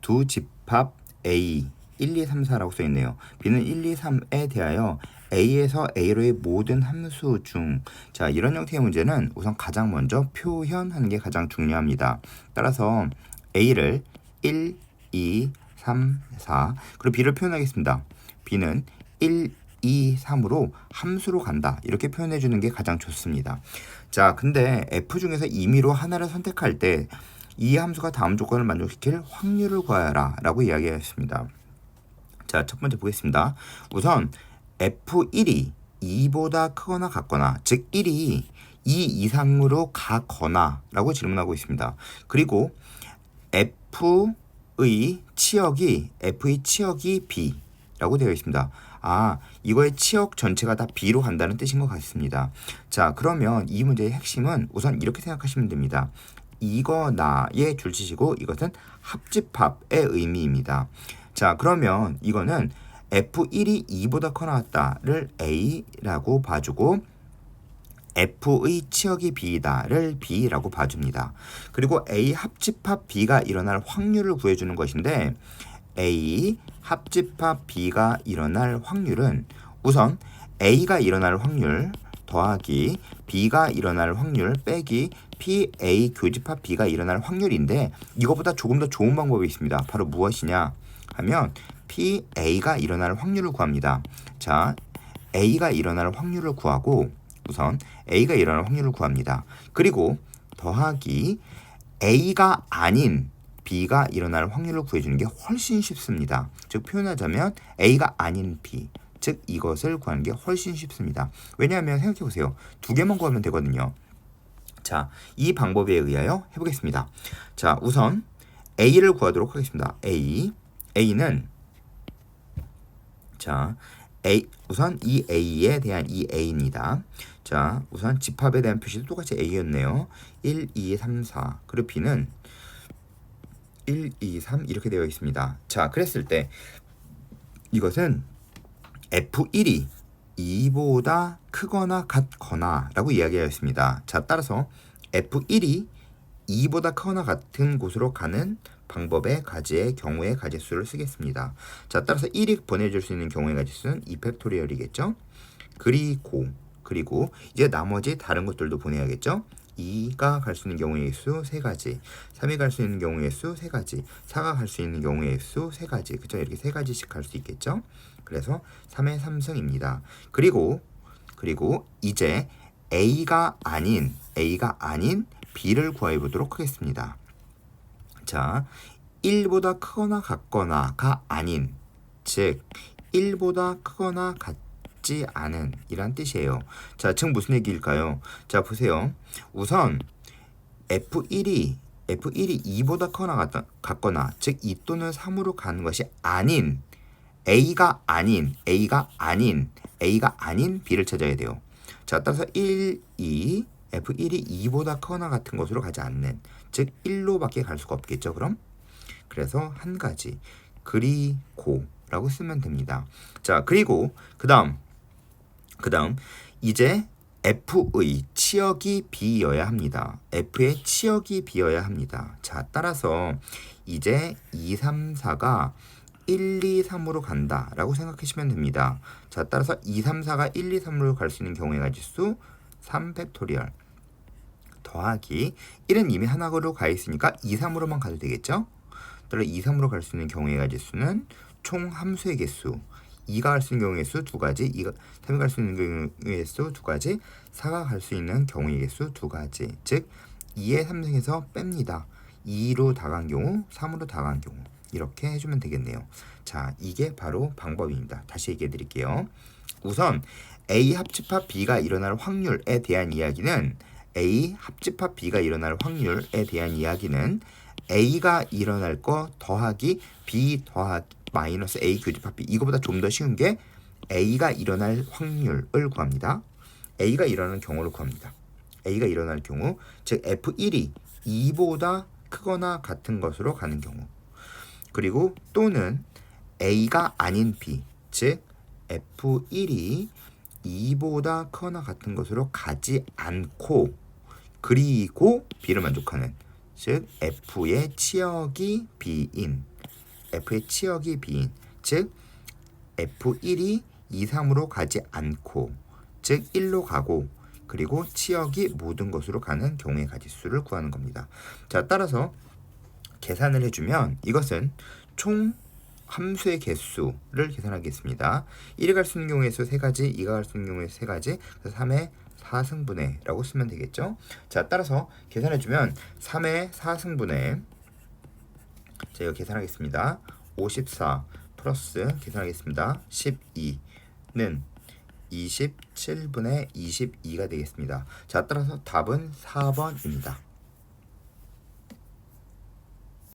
두 집합 A 1, 2, 3, 4라고 써 있네요. B는 1, 2, 3에 대하여 A에서 A로의 모든 함수 중, 자, 이런 형태의 문제는 우선 가장 먼저 표현하는 게 가장 중요합니다. 따라서 A를 1, 2, 3, 4, 그리고 B를 표현하겠습니다. B는 1, 2, 3으로 함수로 간다. 이렇게 표현해 주는 게 가장 좋습니다. 자, 근데 F 중에서 임의로 하나를 선택할 때 이 함수가 다음 조건을 만족시킬 확률을 구하라 라고 이야기했습니다. 자, 첫 번째 보겠습니다. 우선 F1이 2보다 크거나 같거나, 즉 1이 2 이상으로 가거나 라고 질문하고 있습니다. 그리고 F의 치역이, F의 치역이 B라고 되어 있습니다. 아, 이거의 치역 전체가 다 B로 간다는 뜻인 것 같습니다. 자, 그러면 이 문제의 핵심은 우선 이렇게 생각하시면 됩니다. 이거 나의 줄치시고 이것은 합집합의 의미입니다. 자, 그러면 이거는 F1이 2보다 커 나왔다를 A라고 봐주고 F의 치역이 B다를 B라고 봐줍니다. 그리고 A 합집합 B가 일어날 확률을 구해주는 것인데 A 합집합 B가 일어날 확률은 우선 A가 일어날 확률 더하기 B가 일어날 확률 빼기 PA 교집합 B가 일어날 확률인데 이거보다 조금 더 좋은 방법이 있습니다. 바로 무엇이냐 하면 PA가 일어날 확률을 구합니다. 자, A가 일어날 확률을 구하고 우선 A가 일어날 확률을 구합니다. 그리고 더하기 A가 아닌 B가 일어날 확률을 구해주는 게 훨씬 쉽습니다. 즉 표현하자면 A가 아닌 B, 즉 이것을 구하는 게 훨씬 쉽습니다. 왜냐하면 생각해 보세요. 두 개만 구하면 되거든요. 자, 이 방법에 의하여 해보겠습니다. 자, 우선 A를 구하도록 하겠습니다. A, A는 자, A 우선 이 A에 대한 이 A입니다. 자, 우선 집합에 대한 표시도 똑같이 A였네요. 1, 2, 3, 4. 그리고 B는 1, 2, 3 이렇게 되어 있습니다. 자, 그랬을 때 이것은 F1이 2보다 크거나 같거나 라고 이야기하였습니다. 자, 따라서 F1이 2보다 크거나 같은 곳으로 가는 방법의 가지의 경우의 가지수를 쓰겠습니다. 자, 따라서 1이 보내줄 수 있는 경우의 가지수는 2팩토리얼이겠죠? 그리고 그리고 이제 나머지 다른 것들도 보내야겠죠? 2가 갈 수 있는 경우의 수 3가지, 3이 갈 수 있는 경우의 수 3가지, 4가 갈 수 있는 경우의 수 3가지, 그죠? 이렇게 3가지씩 갈 수 있겠죠? 그래서 3의 3승입니다. 그리고 그리고 이제 A가 아닌 A가 아닌 B를 구해 보도록 하겠습니다. 자, 1보다 크거나 같거나가 아닌 즉 1보다 크거나 같 지 않은 이란 뜻이에요. 자, 즉 무슨 얘기일까요? 자, 보세요. 우선 F1이 F1이 2보다 크거나 같다, 같거나 즉 2 또는 3으로 가는 것이 아닌 A가 아닌 A가 아닌 A가 아닌 B를 찾아야 돼요. 자, 따라서 1, 2 F1이 2보다 크거나 같은 것으로 가지 않는 즉 1로밖에 갈 수가 없겠죠. 그럼 그래서 한 가지 그리고라고 쓰면 됩니다. 자, 그리고 그다음 그 다음 이제 F의 치역이 B여야 합니다. F의 치역이 B여야 합니다. 자, 따라서 이제 2, 3, 4가 1, 2, 3으로 간다 라고 생각하시면 됩니다. 자, 따라서 2, 3, 4가 1, 2, 3으로 갈 수 있는 경우의 가지수 3 팩토리얼 더하기 1은 이미 하나로 가 있으니까 2, 3으로만 가도 되겠죠? 따라 2, 3으로 갈 수 있는 경우의 가지수는 총 함수의 개수 2가 갈 수 있는 경우의 수 두 가지, 2가 3이 갈 수 있는 경우의 수 두 가지, 4가 갈 수 있는 경우의 개수 두 가지. 즉 2의 3승에서 뺍니다. 2로 다 간 경우, 3으로 다 간 경우. 이렇게 해주면 되겠네요. 자, 이게 바로 방법입니다. 다시 얘기해 드릴게요. 우선 A 합집합 B가 일어날 확률에 대한 이야기는 A 합집합 B가 일어날 확률에 대한 이야기는 A가 일어날 거 더하기 B 더하기 마이너스 A 교집합 B 이거보다 좀 더 쉬운 게 A가 일어날 확률을 구합니다. A가 일어나는 경우를 구합니다. A가 일어날 경우 즉 F1이 2보다 크거나 같은 것으로 가는 경우 그리고 또는 A가 아닌 B 즉 F1이 2보다 크거나 같은 것으로 가지 않고 그리고 B를 만족하는 즉 f의 치역이 b인 f의 치역이 b인 즉 f1이 2, 3으로 가지 않고 즉 1로 가고 그리고 치역이 모든 것으로 가는 경우의 가지수를 구하는 겁니다. 자, 따라서 계산을 해주면 이것은 총 함수의 개수를 계산하겠습니다. 1이 갈 수 있는 경우에서 세 가지, 2가 갈 수 있는 경우에서 세 가지, 3의 4승분해라고 쓰면 되겠죠. 자, 따라서 계산해주면 3의 4승분해 자, 이거 계산하겠습니다. 54 플러스 계산하겠습니다. 12는 27분의 22가 되겠습니다. 자, 따라서 답은 4번입니다.